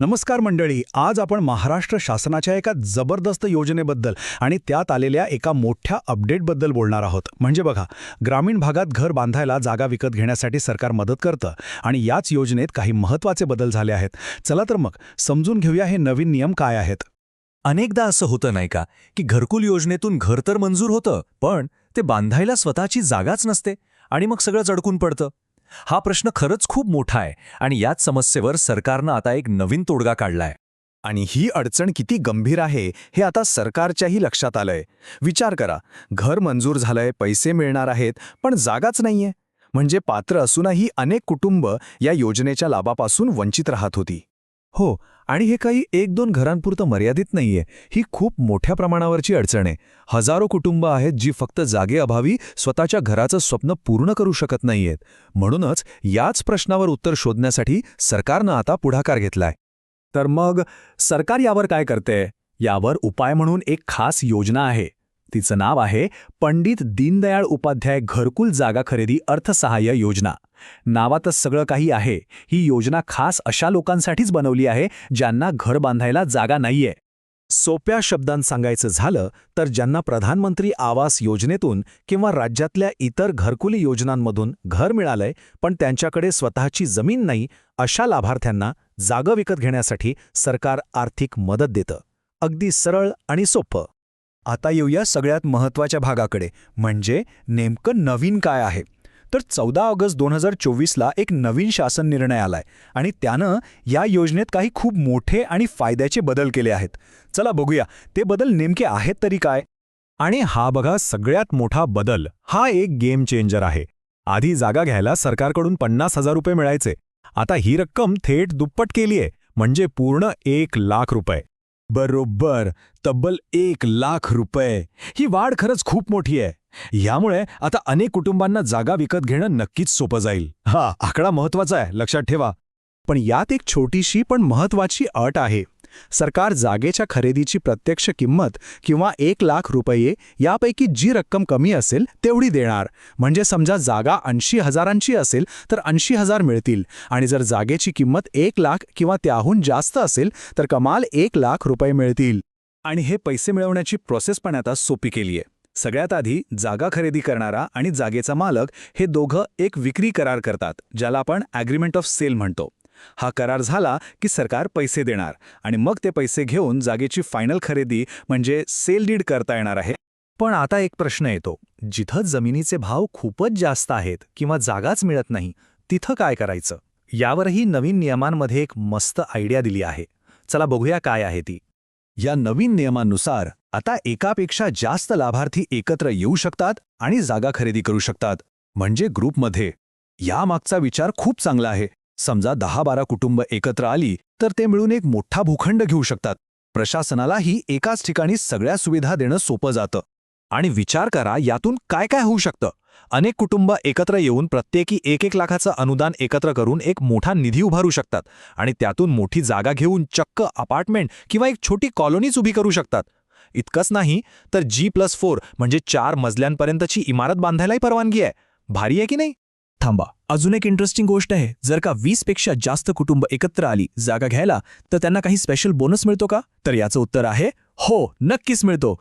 नमस्कार मंडळी आज आपण महाराष्ट्र शासनाच्या एका जबरदस्त योजनेबद्दल आणि त्यात आलेल्या एका मोठ्या अपडेटबद्दल बोलणार आहोत. म्हणजे बघा ग्रामीण भागात घर बांधायला जागा विकत घेण्यासाठी सरकार मदत करतं आणि याच योजनेत काही महत्त्वाचे बदल झाले आहेत. चला तर मग समजून घेऊया हे नवीन नियम काय आहेत. अनेकदा असं होतं नाही का की घरकुल योजनेतून घर तर मंजूर होतं पण ते बांधायला स्वतःची जागाच नसते आणि मग सगळं अडकून पडतं. हा प्रश्न खरंच खूप मोठा आहे आणि याच समस्येवर सरकारनं आता एक नवीन तोडगा काढलाय. आणि ही अडचण किती गंभीर आहे हे आता सरकारच्याही लक्षात आलंय. विचार करा घर मंजूर झालंय पैसे मिळणार आहेत पण जागाच नाहीये. म्हणजे पात्र असूनही अनेक कुटुंब या योजनेच्या लाभापासून वंचित राहत होती. हो आणि हे काही एक दोन घरांपुरतं मर्यादित नाहीये. ही खूप मोठ्या प्रमाणावरची अडचण आहे. हजारो कुटुंब आहेत जी फक्त जागेअभावी स्वतःच्या घराचं स्वप्न पूर्ण करू शकत नाहीयेत. म्हणूनच याच प्रश्नावर उत्तर शोधण्यासाठी सरकारनं आता पुढाकार घेतलाय. तर मग सरकार यावर काय करते? यावर उपाय म्हणून एक खास योजना आहे. तिचं नाव आहे पंडित दीनदयाळ उपाध्याय घरकुल जागा खरेदी अर्थसहाय्य योजना. नावातच सगळं काही आहे. ही योजना खास अशा लोकांसाठीच बनवली आहे ज्यांना घर बांधायला जागा नाहीये. सोप्या शब्दांत सांगायचं झालं तर ज्यांना प्रधानमंत्री आवास योजनेतून किंवा राज्यातल्या इतर घरकुली योजनांमधून घर मिळालंय पण त्यांच्याकडे स्वतःची जमीन नाही अशा लाभार्थ्यांना जागा विकत घेण्यासाठी सरकार आर्थिक मदत देतं. अगदी सरळ आणि सोपं. आता येऊया सगळ्यात महत्त्वाच्या भागाकडे म्हणजे नेमकं नवीन काय आहे? तर चौदा ऑगस्ट दोन हजार चोवीसला एक नवीन शासन निर्णय आलाय आणि त्यानं या योजनेत काही खूप मोठे आणि फायद्याचे बदल केले आहेत. चला बघूया ते बदल नेमके आहेत तरी काय? आणि हा बघा सगळ्यात मोठा बदल हा एक गेम चेंजर आहे. आधी जागा घ्यायला सरकारकडून पन्नास हजार रुपये मिळायचे. आता ही रक्कम थेट दुप्पट केलीये म्हणजे पूर्ण एक लाख रुपये. बरोबर. तब्बल एक लाख रुपये. ही वाढ खरंच खूप मोठी आहे. यामुळे आता अनेक कुटुंबांना जागा विकत घेणं नक्कीच सोपं जाईल. हा आकडा महत्त्वाचा आहे लक्षात ठेवा. पण यात एक छोटीशी पण महत्वाची अट आहे. सरकार जागेच्या खरेदीची प्रत्यक्ष किंमत किंवा एक लाख रुपये यापैकी जी रक्कम कमी असेल तेवढी देणार. म्हणजे समजा जागा ऐंशी हजारांची असेल तर ऐंशी हजार मिळतील. आणि जर जागेची किंमत एक लाख किंवा त्याहून जास्त असेल तर कमाल एक लाख रुपये मिळतील. आणि हे पैसे मिळवण्याची प्रोसेस पण आता सोपी केली आहे. सगळ्यात आधी जागा खरेदी करणारा आणि जागेचा मालक हे दोघं एक विक्री करार करतात ज्याला आपण ॲग्रीमेंट ऑफ सेल म्हणतो. हा करार झाला की सरकार पैसे देणार आणि मग ते पैसे घेऊन जागेची फायनल खरेदी म्हणजे सेल डीड करता येणार आहे. पण आता एक प्रश्न येतो. जिथं जमिनीचे भाव खूपच जास्त आहेत किंवा जागाच मिळत नाही तिथं काय करायचं? यावरही नवीन नियमांमध्ये एक मस्त आयडिया दिली आहे. चला बघूया काय आहे ती. या नवीन नियमांनुसार आता एकापेक्षा जास्त लाभार्थी एकत्र येऊ शकतात आणि जागा खरेदी करू शकतात. म्हणजे ग्रुपमध्ये. यामागचा विचार खूप चांगला आहे. समजा दहा बारा कुटुंब एकत्र आली तर ते मिळून एक मोठा भूखंड घेऊ शकतात. प्रशासनालाही एकाच ठिकाणी सगळ्या सुविधा देणं सोपं जातं. आणि विचार करा यातून काय काय होऊ शकतं? अनेक कुटुंब एकत्र येऊन प्रत्येकी एक एक लाखाचं अनुदान एकत्र करून एक मोठा निधी उभारू शकतात आणि त्यातून मोठी जागा घेऊन चक्क अपार्टमेंट किंवा एक छोटी कॉलनीच उभी करू शकतात. इतकंच नाही तर जी प्लस फोर म्हणजे चार मजल्यांपर्यंतची इमारत बांधायलाही परवानगी आहे. भारी आहे की नाही? थांबा. अजून एक इंटरेस्टिंग गोष्ट आहे. जर का वीसपेक्षा जास्त कुटुंब एकत्र आली जागा घ्यायला तर त्यांना काही स्पेशल बोनस मिळतो का? तर याचं उत्तर आहे हो नक्कीच मिळतो.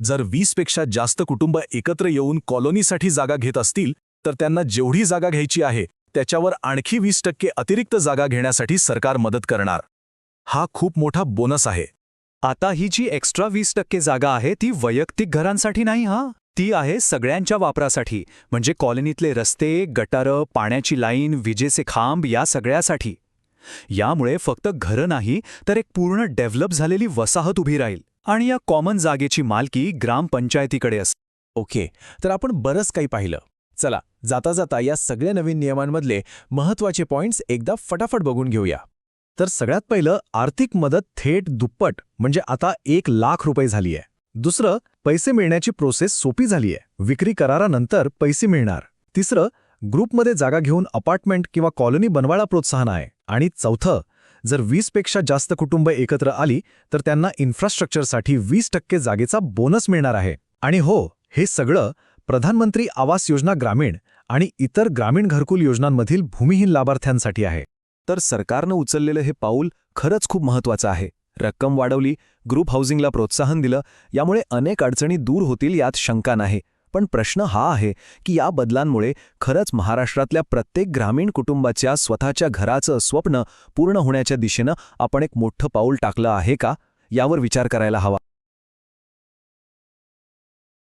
जर वीसपेक्षा जास्त कुटुंब एकत्र येऊन कॉलनीसाठी जागा घेत असतील तर त्यांना जेवढी जागा घ्यायची आहे त्याच्यावर आणखी वीस टक्के अतिरिक्त जागा घेण्यासाठी सरकार मदत करणार. हा खूप मोठा बोनस आहे. आता ही जी एक्स्ट्रा वीस टक्के जागा आहे ती वैयक्तिक घरांसाठी नाही हा? ती आहे सगळ्यांच्या वापरासाठी म्हणजे कॉलनीतले रस्ते गटारं पाण्याची लाईन विजेचे खांब या सगळ्यासाठी. यामुळे फक्त घरं नाही तर एक पूर्ण डेव्हलप झालेली वसाहत उभी राहील. आणि या कॉमन जागेची मालकी ग्रामपंचायतीकडे अस ओके तर आपण बरंच काही पाहिलं. चला जाता जाता या सगळ्या नवीन नियमांमधले महत्त्वाचे पॉइंट्स एकदा फटाफट बघून घेऊया. तर सगळ्यात पहिलं आर्थिक मदत थेट दुप्पट म्हणजे आता एक लाख रुपये झाली आहे दुसरं पैसे मिळण्याची प्रोसेस सोपी झाली आहे विक्री करारानंतर पैसे मिळणार. तिसरं ग्रुपमध्ये जागा घेऊन अपार्टमेंट किंवा कॉलनी बनवायला प्रोत्साहन आहे. आणि चौथं जर वीसपेक्षा जास्त कुटुंब एकत्र आली तर त्यांना इन्फ्रास्ट्रक्चरसाठी वीस टक्के जागेचा बोनस मिळणार आहे. आणि हो हे सगळं प्रधानमंत्री आवास योजना ग्रामीण आणि इतर ग्रामीण घरकुल योजनांमधील भूमिहीन लाभार्थ्यांसाठी आहे. तर सरकारनं उचललेलं हे पाऊल खरंच खूप महत्वाचं आहे. रक्कम वाढवली ग्रुप हाऊसिंगला प्रोत्साहन दिलं यामुळे अनेक अडचणी दूर होतील यात शंका नाही. पण प्रश्न हा आहे की या बदलांमुळे खरंच महाराष्ट्रातल्या प्रत्येक ग्रामीण कुटुंबाच्या स्वतःच्या घराचं स्वप्न पूर्ण होण्याच्या दिशेनं आपण एक मोठं पाऊल टाकलं आहे का? यावर विचार करायला हवा.